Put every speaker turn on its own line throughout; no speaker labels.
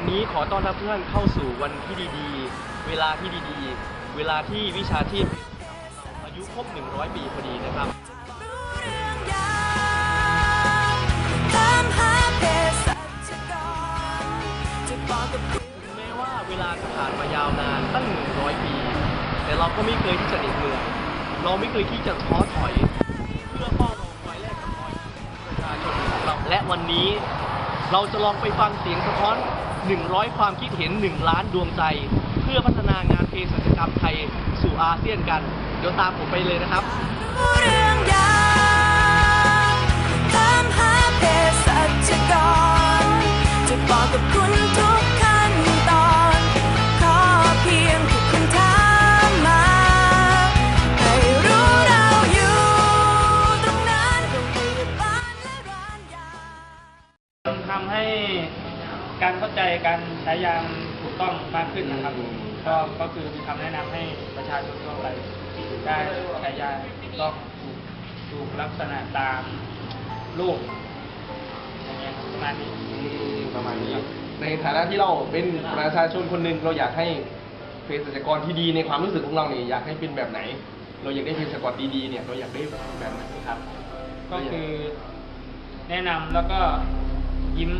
วันนี้ขอต้อนรับทุกท่านเข้าสู่วันที่ดีๆ เวลาที่ดีๆ เวลาที่วิชาชีพอายุครบ 100 ปีพอดีนะครับ
จะบอกกับคุณ
ถึงแม้ว่าเวลาจะผ่านมายาวนานตั้ง 100 ปี แต่เราก็ไม่เคยที่จะเหน็ดเหนื่อยเราไม่เคยที่จะท้อถอย เพื่อเฝ้ารอคอยแลกกับรอยประชาชนของเราและวันนี้เราจะลองไปฟังเสียงสะท้อน 100 ความคิดเห็น 1 ล้านดวงใจ เพื่อพัฒนางานเภสัชกรรมไทยสู่อาเซียนกัน เดี๋ยวตามผมไปเลยนะครับ
รู้เรื่องยาวตามหาเภสัชกรจะบอกกับคุณทุกขั้นตอนขอเพียงแค่คุณถามมาให้รู้เราอยู่ตรงนั้นโรงพยาบาลและร้านยา
ทำให้ การเข้าใจการใช้ยาถูกต้องมากขึ้นนะครับ ก็ก็คือมีคำแนะนำให้ประชาชนทั่วไปได้ใช้ยาถูกต้องถูกถูกลักษณะตามรูปอย่างเงี้ยประมาณนี้
ประมาณนี้ ในฐานะที่เราเป็นประชาชนคนหนึ่งเราอยากให้เภสัชกรที่ดีในความรู้สึกของเราเนี่ยอยากให้เป็นแบบไหน เราอยากได้เภสัชกรดีๆเนี่ยเราอยากได้แบบไหนครับ
ก็คือแนะนำแล้วก็ยิ้ม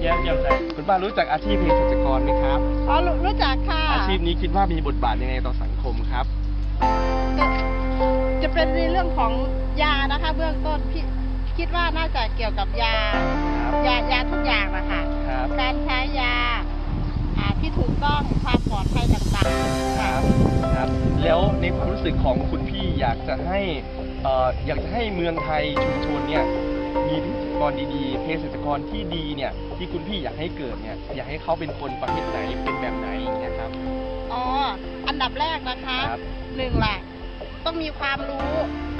แย้มแจ่มใส
คุณป้ารู้จักอาชีพเภสัชกรไหมครับ
อ๋อรู้รู้จักค่ะ
อาชีพนี้คิดว่ามีบทบาทยังไงต่อสังคมครับ
จะจะเป็นในเรื่องของยานะคะ เบื้องต้นพี่คิดว่าน่าจะเกี่ยวกับยา
ครับ
ยายาทุกอย่างนะคะ
ครับ
การใช้ยาอ่าที่ถูกต้องความปลอดภัยต่างๆ
ครับครับ แล้วในความรู้สึกของคุณพี่อยากจะให้เอ่ออยากจะให้เมืองไทยชุมชนเนี่ย มีเภสัชกรดีๆเภสัชกรที่ดีเนี่ยที่คุณพี่อยากให้เกิดเนี่ยอยากให้เขาเป็นคนประเภทไหนเป็นแบบไหนอย่างเงี้ยครับ
อ๋อ อันดับแรกนะคะ
ครับ
หนึ่งแหละต้องมีความรู้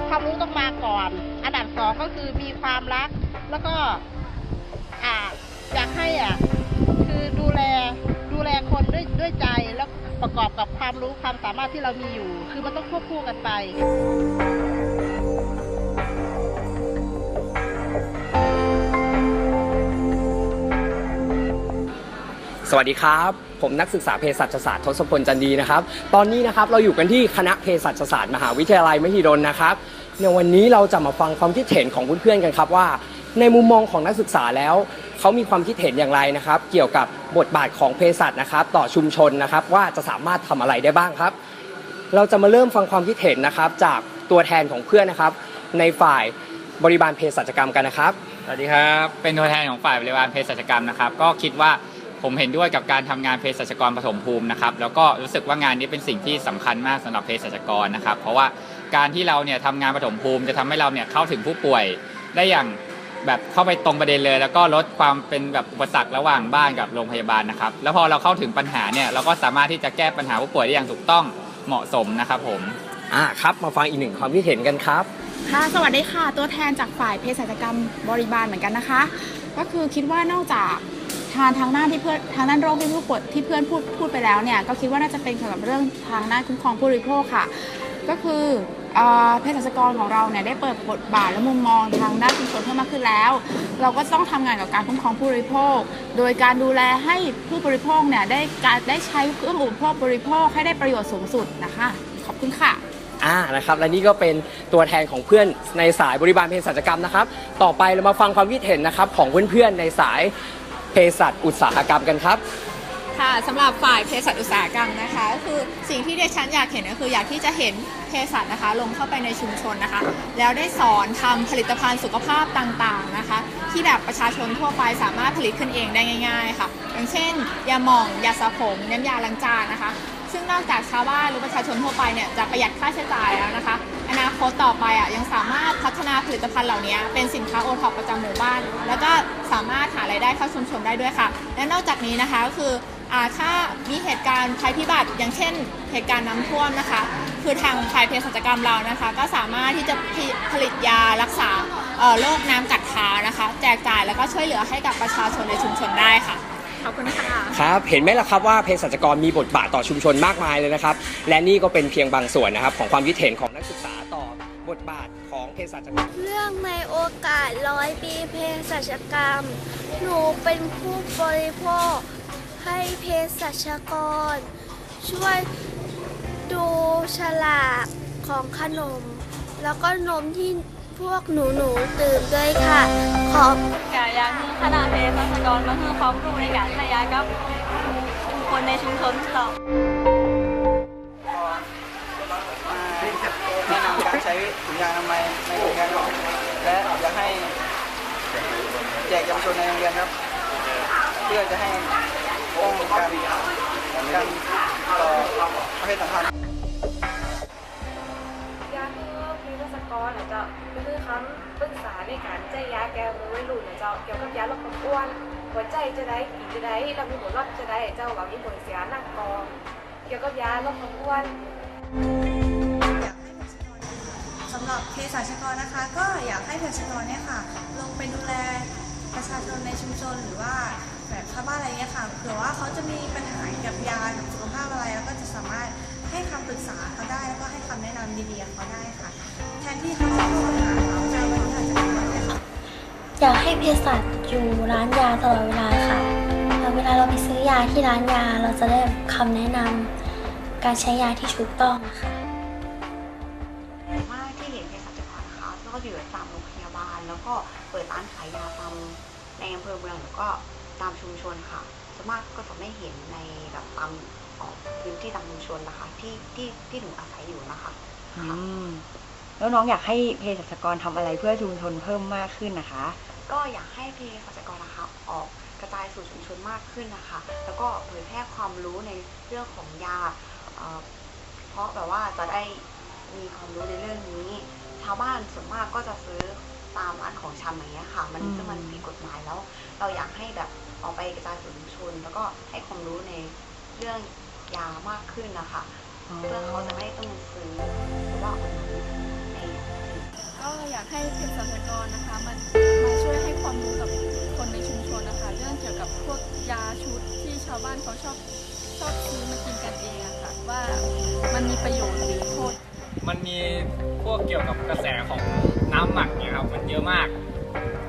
ความรู้ต้องมาก่อน อันดับสองก็คือมีความรัก แล้วก็อ่าอยากให้อะคือดูแลดูแลคนด้วยด้วยใจแล้วประกอบกับความรู้ความสามารถที่เรามีอยู่ คือมันต้องควบคู่กันไป
สวัสดีครับ ผมนักศึกษาเภสัชศาสตร์ทศพลจันดีนะครับ ตอนนี้นะครับเราอยู่กันที่คณะเภสัชศาสตร์มหาวิทยาลัยมหิดลนะครับ ในวันนี้เราจะมาฟังความคิดเห็นของเพื่อนๆกันครับว่า ในมุมมองของนักศึกษาแล้วเขามีความคิดเห็นอย่างไรนะครับ เกี่ยวกับบทบาทของเภสัชนะครับ ต่อชุมชนนะครับว่าจะสามารถทำอะไรได้บ้างครับ เราจะมาเริ่มฟังความคิดเห็นนะครับ จากตัวแทนของเพื่อนนะครับ ในฝ่ายบริบาลเภสัชกรรมกันนะครับ
สวัสดีครับเป็นตัวแทนของฝ่ายบริวารเภสัชกรรมนะครับ ก็คิดว่า ผมเห็นด้วยกับการทำงานเภสัชกรปฐมภูมินะครับแล้วก็รู้สึกว่างานนี้เป็นสิ่งที่สำคัญมากสำหรับเภสัชกรนะครับ เพราะว่าการที่เราเนี่ยทำงานปฐมภูมิ จะทำให้เราเนี่ยเข้าถึงผู้ป่วยได้อย่างแบบเข้าไปตรงประเด็นเลย แล้วก็ลดความเป็นแบบอุปสรรคระหว่างบ้านกับโรงพยาบาลนะครับ แล้วพอเราเข้าถึงปัญหาเนี่ยเราก็สามารถที่จะแก้ปัญหาผู้ป่วยได้อย่างถูกต้องเหมาะสมนะครับผม
อ่าครับมาฟังอีกหนึ่งความคิดเห็นกันครับ
ค่ะสวัสดีค่ะ ตัวแทนจากฝ่ายเภสัชกรรมบริบาลเหมือนกันนะคะ ก็คือคิดว่านอกจาก ทางทางด้านที่เพื่อนทางด้านโรคที่ผู้ป่วยที่เพื่อนพูดพูดไปแล้วเนี่ยก็คิดว่าน่าจะเป็นเกี่ยวกับเรื่องทางด้านคุ้มครองผู้บริโภคค่ะ ก็คือเอ่อเภสัชกรของเราเนี่ยได้เปิดบทบาทและมุมมองทางด้านชุมชนเพิ่มมากขึ้นแล้ว เราก็ต้องทำงานกับการคุ้มครองผู้บริโภค โดยการดูแลให้ผู้บริโภคเนี่ยได้การได้ใช้เครื่องอุปโภคบริโภคให้ได้ประโยชน์สูงสุดนะคะ ขอบคุณค่ะ
อ่านะครับและนี่ก็เป็นตัวแทนของเพื่อนในสายบริบาลเภสัชกรรมนะครับ ต่อไปเรามาฟังความคิดเห็นนะครับของเพื่อนๆในสาย เภสัชอุตสาหกรรมกันครับ
ค่ะสำหรับฝ่ายเภสัชอุตสาหกรรมนะคะก็คือสิ่งที่ดิฉันอยากเห็นก็คืออยากที่จะเห็นเภสัชนะคะ ลงเข้าไปในชุมชนนะคะ แล้วได้สอนทำผลิตภัณฑ์สุขภาพต่างๆนะคะ ที่แบบประชาชนทั่วไปสามารถผลิตขึ้นเองได้ง่าย ๆ ค่ะ อย่างเช่น ยาหม่องยาสระผมน้ำยาล้างจานนะคะ ซึ่งนอกจากชาวบ้านหรือประชาชนทั่วไปเนี่ยจะประหยัดค่าใช้จ่ายแล้วนะคะ อนาคตต่อไปอะยังสามารถพัฒนาผลิตภัณฑ์เหล่านี้เป็นสินค้าโอท็อปประจำหมู่บ้าน แล้วก็สามารถหารายได้เข้าชุมชนได้ด้วยค่ะ และนอกจากนี้นะคะก็คือถ้ามีเหตุการณ์ภัยพิบัติ อย่างเช่น เหตุการณ์น้ำท่วมนะคะ คือทางฝ่ายเภสัชกรรมเรานะคะ ก็สามารถที่จะผลิตยารักษาโรคน้ำกัดเท้านะคะ แจกจ่ายแล้วก็ช่วยเหลือให้กับประชาชนในชุมชนได้ค่ะขอบคุณค่ะ
ครับ เห็นไหมล่ะครับว่าเภสัชกรมีบทบาทต่อชุมชนมากมายเลยนะครับ และนี่ก็เป็นเพียงบางส่วนนะครับของความคิดเห็นของนักศึกษา บทบาทของเภสัชกร
เรื่องในโอกาสร้อยปีเภสัชกรรม หนูเป็นผู้บริโภค ให้เภสัชกร ช่วยดูฉลากของขนม แล้วก็นมที่พวกหนูหนูๆตื่นด้วยค่ะ ขอบ
กาอยากให้คณะเภสัชกรมาให้ความรู้ในการใช้ยากับคนในชุมชนต่อ
ใช้ถุงยางอนามัยในโรงเรียนและอยากให้แจกเยาวชนในโรงเรียนครับ เพื่อจะให้ป้องกันการต่อประเภทสัมพันธ์
ยาคือมีวัสกรนะเจ้าก็คือคำปรึกษาในการใจยาแก้มือวัยรุ่นนะเจ้าเกี่ยวกับยาลดความอ้วนหัวใจจะได้ผีจะได้เรามีผลรอดจะได้เจ้าว่ามีผลเสียหนักกองเกี่ยวกับยาลดความอ้วนำ
หรับเภสัชกรนะคะ ก็อยากให้เภสัชกรเนี่ยค่ะ ลงไปดูแลประชาชนในชุมชนหรือว่าแบบชาวบ้านอะไรเงี้ยค่ะเผื่อว่าเขาจะมีปัญหาเกี่ยวกับยากับสุขภาพอะไรแล้วก็จะสามารถให้คำปรึกษาเขาได้แล้วก็ให้คำแนะนำดีๆเขาได้ค่ะ แทนที่เขาจะโทรหาเราเจ้าวันนี้อาจจะเป็นวันเลยค่ะ
อยากให้เภสัชอยู่ร้านยาตลอดเวลาค่ะเวลาเราไปซื้อยาที่ร้านยาเราจะได้คำแนะนำการใช้ยาที่ถูกต้องค่ะ
นะคะก็อยู่ตามโรงพยาบาล แล้วก็เปิดร้านขายยาตามในอำเภอเมืองแล้วก็ตามชุมชนค่ะส่วนมากก็จะไม่เห็นในแบบตามออกพื้นที่ตามชุมชนนะคะ ที่ที่ที่หนูอาศัยอยู่นะคะ
อืมแล้วน้องอยากให้เภสัชกรทำอะไรเพื่อชุมชนเพิ่มมากขึ้นนะคะ
ก็อยากให้เภสัชกรนะคะออกกระจายสู่ชุมชนมากขึ้นนะคะ แล้วก็เผยแพร่ความรู้ในเรื่องของยาเอ่อเพราะแบบว่าจะได้มีความรู้ในเรื่องนี้ ชาวบ้านส่วนมากก็จะซื้อตามร้านของชำอย่างเงี้ยค่ะ มัน
อืม
ซึ่งมันผิดกฎหมายแล้ว เราอยากให้แบบออกไปกระจายสู่ชุมชน แล้วก็ให้ความรู้ในเรื่องยามากขึ้นนะคะ เพื่อเขาจะไม่ต้องซื้อหรือว่าอุดหนุนใน
ก็อยากให้เภสัชกรนะคะมามาช่วยให้ความรู้กับคนในชุมชนนะคะ เรื่องเกี่ยวกับพวกยาชุดที่ชาวบ้านเขาชอบชอบซื้อมากินกันเองอะค่ะว่ามันมีประโยชน์หรือโทษ
มันมีพวกเกี่ยวกับกระแสของน้ำหมักเนี่ยครับมันเยอะมาก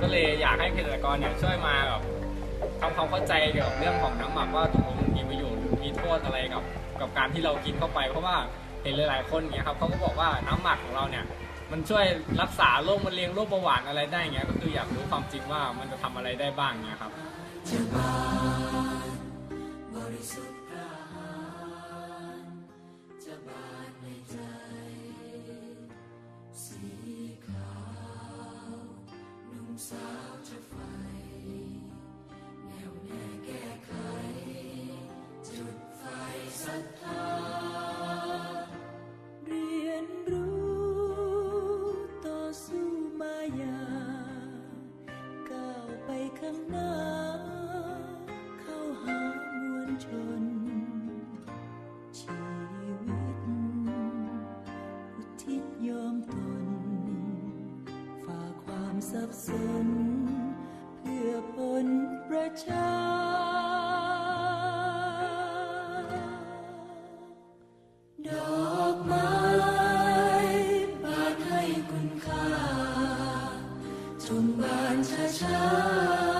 ก็เลยอยากให้เภสัชกรเนี่ยช่วยมาแบบทำความเข้าใจเกี่ยวกับเรื่องของน้ำหมักว่าตกลงมันมีประโยชน์หรือมีโทษอะไรกับกับการที่เรากินเข้าไป เพราะว่าเห็นหลายๆคนเนี่ยครับเขาก็บอกว่าน้ำหมักของเราเนี่ยมันช่วยรักษาโรคมะเร็งโรคเบาหวานอะไรได้เงี้ยก็คืออยากรู้ความจริงว่ามันจะทำอะไรได้บ้างเนี่ยครับ
เสน เพื่อผลประชา ดอกไม้บานให้คุณค่า จงบานช้าๆ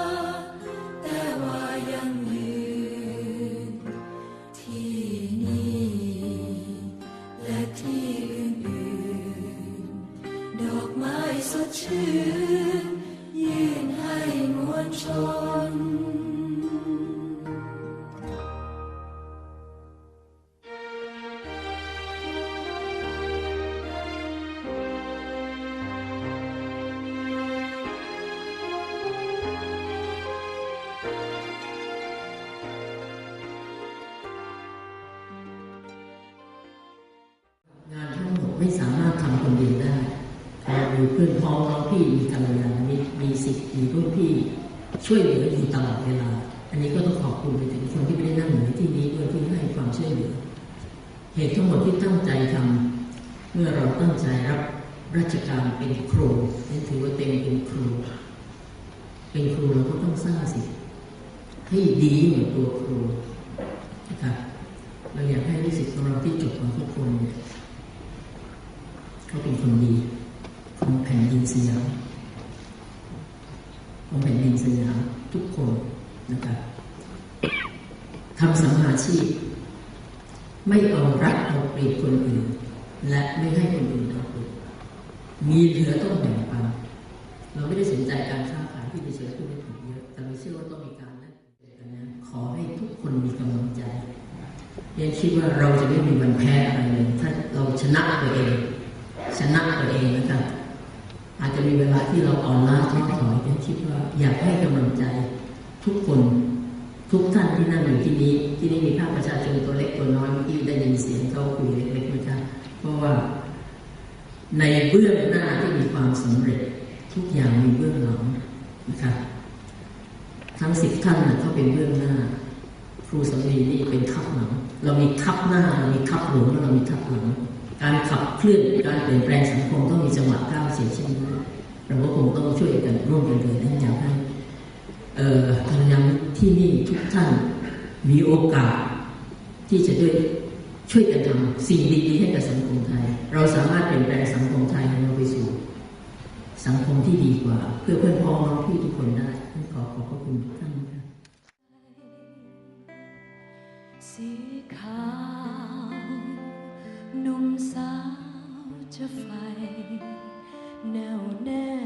เรามีเพื่อนพ้องน้องพี่มีกัลยาณมิตรมีสิทธิ์มีรุ่นพี่ช่วยเหลืออยู่ตลอดเวลา อันนี้ก็ต้องขอบคุณไปถึงคนที่ไม่ได้นั่งอยู่ในที่นี้ด้วยที่ให้ความช่วยเหลือ เหตุทั้งหมดที่ตั้งใจทำเมื่อเราตั้งใจรับราชการเป็นครูนี่ถือว่าเต็มเป็นครู เป็นครูเราก็ต้องสร้างสิให้ดีเหมือนตัวครูนะครับเราอยากให้นิสิตของเราที่จบมาทุกคนเนี่ยเขาเป็นคนดี วงแผนยินสยามของแผ่นดินสยามทุกคนนะครับทำสัมมาชีพ ไม่เอารัดเอาเปรียบคนอื่น และไม่ให้คนอื่นเอาเปรียบมีเหลือต้องแบ่งปันเราไม่ได้สนใจการค้าขายที่ไปเชิญผู้ไม่ถูกเยอะแต่เราเชื่อว่าต้องมีการแลกเปลี่ยนกันนะขอให้ทุกคนมีกำลังใจเรียนคิดว่าเราจะไม่มีวันแพ้อะไรเลยถ้าเราชนะตัวเอง ชนะตัวเองนะครับ อาจจะมีเวลาที่เราอ่อนล้าท้อถอยเรียนคิดว่าอยากให้กำลังใจทุกคนทุกท่านที่นั่งอยู่ที่นี้ ที่นี่มีภาคประชาชนตัวเล็กตัวน้อยเมื่ได้ยินเสียงเขาคุยเล็กๆนะครับเพราะว่า ในเบื้องหน้าที่มีความสำเร็จ ทุกอย่างมีเบื้องหลังนะครับทั้งสิบท่านนะเขาเป็นเบื้องหน้า ครูสำลีนี่เป็นทับหลัง เรามีทับหน้าเรามีทับหลังแล้วเรามีทับหลัง การขับเคลื่อนการเปลี่ยนแปลงสังคมต้องมีจังหวะก้าวเสียเช่นนั้นเราก็คงต้องช่วยกันร่วมกันเลยนะอยากให้ยายามที่นี่ทุกท่านมีโอกาสที่จะด้วยช่วยกันทำสิ่งดีๆให้กับสังคมไทย เราสามารถเปลี่ยนแปลงสังคมไทยของเราไปสู่สังคมที่ดีกว่า เพื่อเพื่อนพ้องพี่ทุกคนได้ขอขอบพระคุณทุกท่านครับ
สีขาว หนุ่มสาว